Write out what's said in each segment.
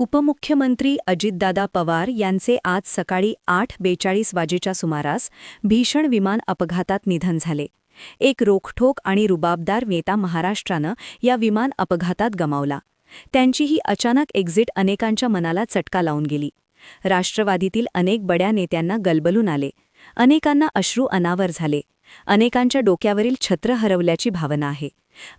उपमुख्यमंत्री अजितदादा पवार यांचे आज सकाळी आठ बेचाळीस वाजेच्या सुमारास भीषण विमान अपघातात निधन झाले. एक रोखठोक आणि रुबाबदार नेता महाराष्ट्रानं या विमान अपघातात गमावला. त्यांची ही अचानक एक्झिट अनेकांच्या मनाला चटका लावून गेली. राष्ट्रवादीतील अनेक बड्या नेत्यांना गलबलून आले. अनेकांना अश्रू अनावर झाले. अनेकांच्या डोक्यावरील छत्र हरवल्याची भावना आहे.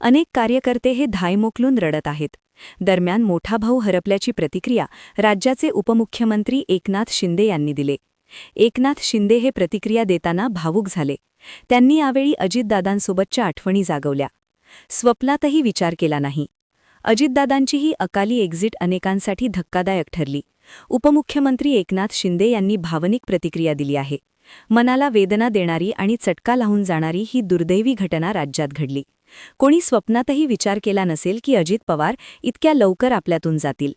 अनेक कार्यकर्ते हे धायमोकलून रडत आहेत. दरम्यान मोठा भाऊ हरपल्याची प्रतिक्रिया राज्याचे उपमुख्यमंत्री एकनाथ शिंदे यांनी दिले. एकनाथ शिंदे हे प्रतिक्रिया देताना भावूक झाले. त्यांनी यावेळी अजितदादांसोबतच्या आठवणी जागवल्या. स्वप्नातही विचार केला नाही. अजितदादांची ही अकाली एक्झिट अनेकांसाठी धक्कादायक ठरली. उपमुख्यमंत्री एकनाथ शिंदे यांनी भावनिक प्रतिक्रिया दिली आहे. मनाला वेदना देणारी आणि चटका लावून जाणारी ही दुर्दैवी घटना राज्यात घडली. कोणी स्वप्नातही विचार केला नसेल की अजित पवार इतक्या लवकर आपल्यातून जातील.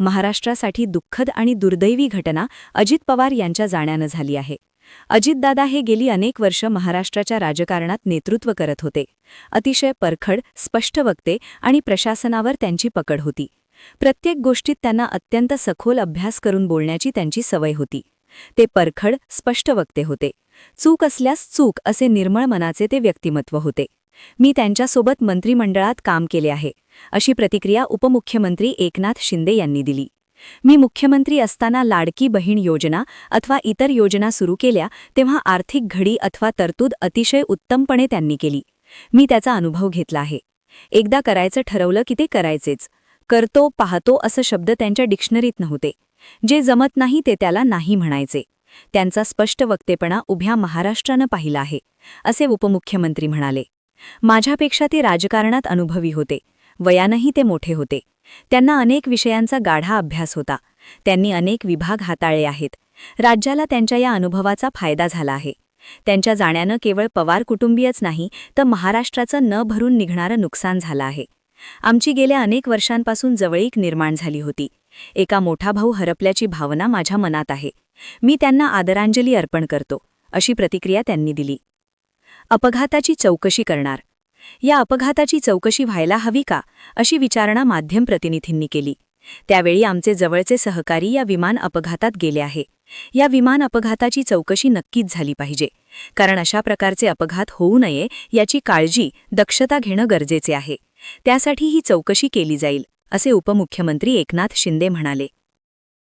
महाराष्ट्रासाठी दुःखद आणि दुर्दैवी घटना अजित पवार यांच्या जाण्यानं झाली आहे. अजितदादा हे गेली अनेक वर्ष महाराष्ट्राच्या राजकारणात नेतृत्व करत होते. अतिशय परखड स्पष्ट वक्ते आणि प्रशासनावर त्यांची पकड होती. प्रत्येक गोष्टीत त्यांना अत्यंत सखोल अभ्यास करून बोलण्याची त्यांची सवय होती. ते परखड स्पष्ट वक्ते होते. चूक असल्यास चूक असे निर्मळ मनाचे ते व्यक्तिमत्व होते. मी त्यांच्यासोबत मंत्रिमंडळात काम केले आहे अशी प्रतिक्रिया उपमुख्यमंत्री एकनाथ शिंदे यांनी दिली. मी मुख्यमंत्री असताना लाडकी बहीण योजना अथवा इतर योजना सुरू केल्या तेव्हा आर्थिक घडी अथवा तरतूद अतिशय उत्तमपणे त्यांनी केली. मी त्याचा अनुभव घेतला आहे. एकदा करायचं ठरवलं की ते करायचेच. करतो पाहतो असं शब्द त्यांच्या डिक्शनरीत नव्हते. जे जमत नाही ते त्याला नाही म्हणायचे. त्यांचा स्पष्ट वक्तेपणा उभ्या महाराष्ट्रानं पाहिला आहे असे उपमुख्यमंत्री म्हणाले. माझ्यापेक्षा ते राजकारणात अनुभवी होते वयानंही ते मोठे होते. त्यांना अनेक विषयांचा गाढा अभ्यास होता. त्यांनी अनेक विभाग हाताळले आहेत. राज्याला त्यांच्या या अनुभवाचा फायदा झाला आहे. त्यांच्या जाण्यानं केवळ पवार कुटुंबीयच नाही तर महाराष्ट्राचं न भरून निघणारं नुकसान झालं आहे. आमची गेल्या अनेक वर्षांपासून जवळीक निर्माण झाली होती. एका मोठा भाऊ हरपल्याची भावना माझ्या मनात आहे. मी त्यांना आदरांजली अर्पण करतो अशी प्रतिक्रिया त्यांनी दिली. अपघाताची चौकशी करणार. या अपघाताची चौकशी व्हायला हवी का अशी विचारणा माध्यम प्रतिनिधींनी केली. त्यावेळी आमचे जवळचे सहकारी या विमान अपघातात गेले आहे. या विमान अपघाताची चौकशी नक्कीच झाली पाहिजे कारण अशा प्रकारचे अपघात होऊ नये याची काळजी दक्षता घेणं गरजेचे आहे. त्यासाठी ही चौकशी केली जाईल. असे उपमुख्यमंत्री एकनाथ शिंदे म्हणाले.